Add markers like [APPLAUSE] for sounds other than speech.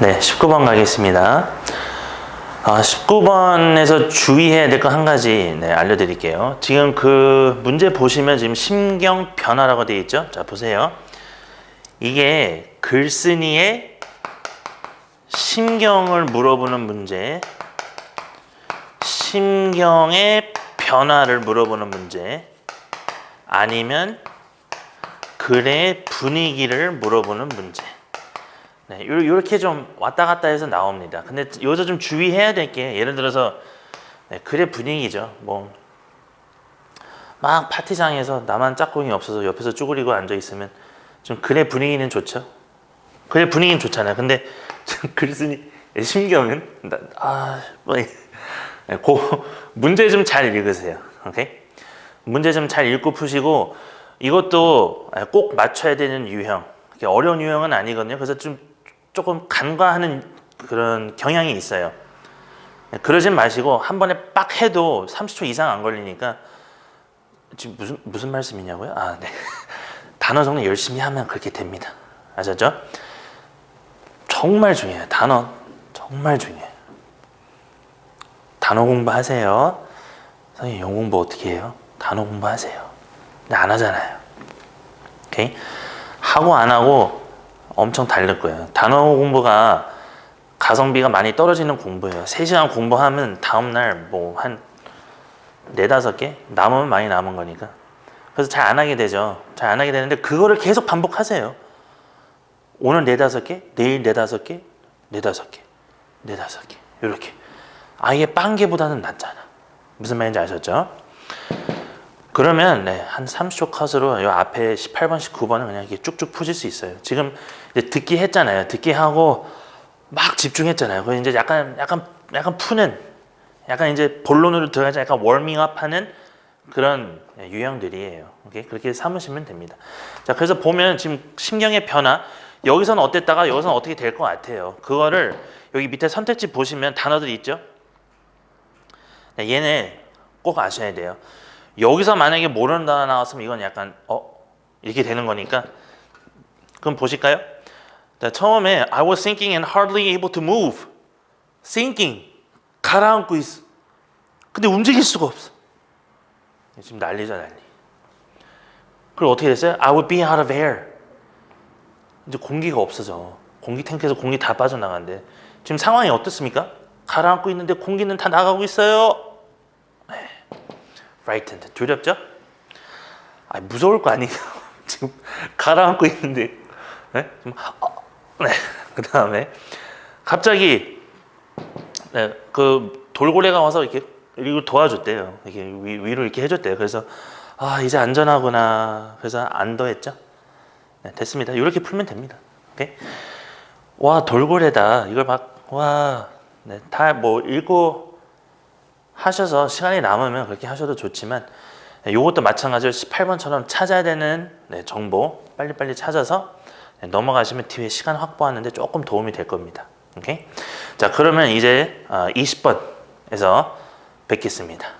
네, 19번 가겠습니다. 아, 19번에서 주의해야 될 거 한 가지 네, 알려드릴게요. 지금 그 문제 보시면 지금 심경 변화라고 되어 있죠? 자, 보세요. 이게 글쓴이의 심경을 물어보는 문제, 심경의 변화를 물어보는 문제, 아니면 글의 분위기를 물어보는 문제. 네, 요- 요렇게 좀 왔다 갔다 해서 나옵니다. 근데 여기서 좀 주의해야 될 게 예를 들어서 네, 글의 분위기죠. 뭐 막 파티장에서 나만 짝꿍이 없어서 옆에서 쭈그리고 앉아 있으면 좀 글의 분위기는 좋죠. 글의 분위기는 좋잖아요. 근데 [LAUGHS] 글 쓰니 심경은 나- 아, 뭐, 네, 그 문제 좀 잘 읽으세요. 오케이? 문제 좀 잘 읽고 푸시고 이것도 꼭 맞춰야 되는 유형. 이렇게 어려운 유형은 아니거든요. 그래서 좀 조금 간과하는 그런 경향이 있어요. 그러진 마시고 한 번에 빡 해도 30초 이상 안 걸리니까 지금 무슨 무슨 말씀이냐고요? 아, 네. [LAUGHS] 단어 정리 열심히 하면 그렇게 됩니다. 아셨죠? 정말 중요해요. 단어 정말 중요해요. 단어 공부하세요. 선생님 영어 공부 어떻게 해요? 단어 공부하세요. 근데 안 하잖아요. 오케이? 하고 안 하고 엄청 다를 거예요. 단어 공부가 가성비가 많이 떨어지는 공부예요. 3시간 공부하면 다음날 뭐 한 네다섯 개 남으면 많이 남은 거니까. 그래서 잘 안 하게 되죠. 잘 안 하게 되는데 그거를 계속 반복하세요. 오늘 네다섯 개, 내일 네다섯 개, 네다섯 개, 네다섯 개. 이렇게. 아예 빵개보다는 낫잖아. 무슨 말인지 아셨죠? 그러면 네, 한 30초 컷으로 이 앞에 18번, 19번은 그냥 이렇게 쭉쭉 푸실 수 있어요. 지금 듣기 했잖아요. 듣기 하고 막 집중했잖아요. 그 이제 약간 약간 약간 푸는 약간 이제 본론으로 들어가자 약간 워밍업하는 그런 유형들이에요. 오케이 그렇게 삼으시면 됩니다. 자 그래서 보면 지금 심경의 변화 여기서는 어땠다가 여기서는 어떻게 될 것 같아요. 그거를 여기 밑에 선택지 보시면 단어들 있죠. 네, 얘네 꼭 아셔야 돼요. 여기서 만약에 모르는 단어 나왔으면 이건 약간 어 이렇게 되는 거니까 그럼 보실까요? 자, 처음에 I was thinking and hardly able to move. thinking 가라앉고 있어. 근데 움직일 수가 없어. 지금 난리죠 난리. 그리고 어떻게 됐어요? I would be out of air. 이제 공기가 없어져. 공기 탱크에서 공기 다 빠져나간대. 지금 상황이 어떻습니까? 가라앉고 있는데 공기는 다 나가고 있어요. 네. frightened. 두렵죠? 아 무서울 거 아니에요. [LAUGHS] 지금 가라앉고 있는데. 네? 지금 어, 네. [LAUGHS] 그 다음에 갑자기 네, 그 돌고래가 와서 이렇게 이걸 도와줬대요. 이렇게 위, 위로 이렇게 해줬대요. 그래서 아 이제 안전하구나. 그래서 안도했죠. 네, 됐습니다. 이렇게 풀면 됩니다. 오케이. 와 돌고래다. 이걸 막와 네, 다뭐 읽고 하셔서 시간이 남으면 그렇게 하셔도 좋지만 네, 이것도 마찬가지로 18번처럼 찾아야 되는 네, 정보 빨리빨리 찾아서 네, 넘어가시면 뒤에 시간 확보하는데 조금 도움이 될 겁니다. 오케이? 자 그러면 이제 어, 20번에서 뵙겠습니다.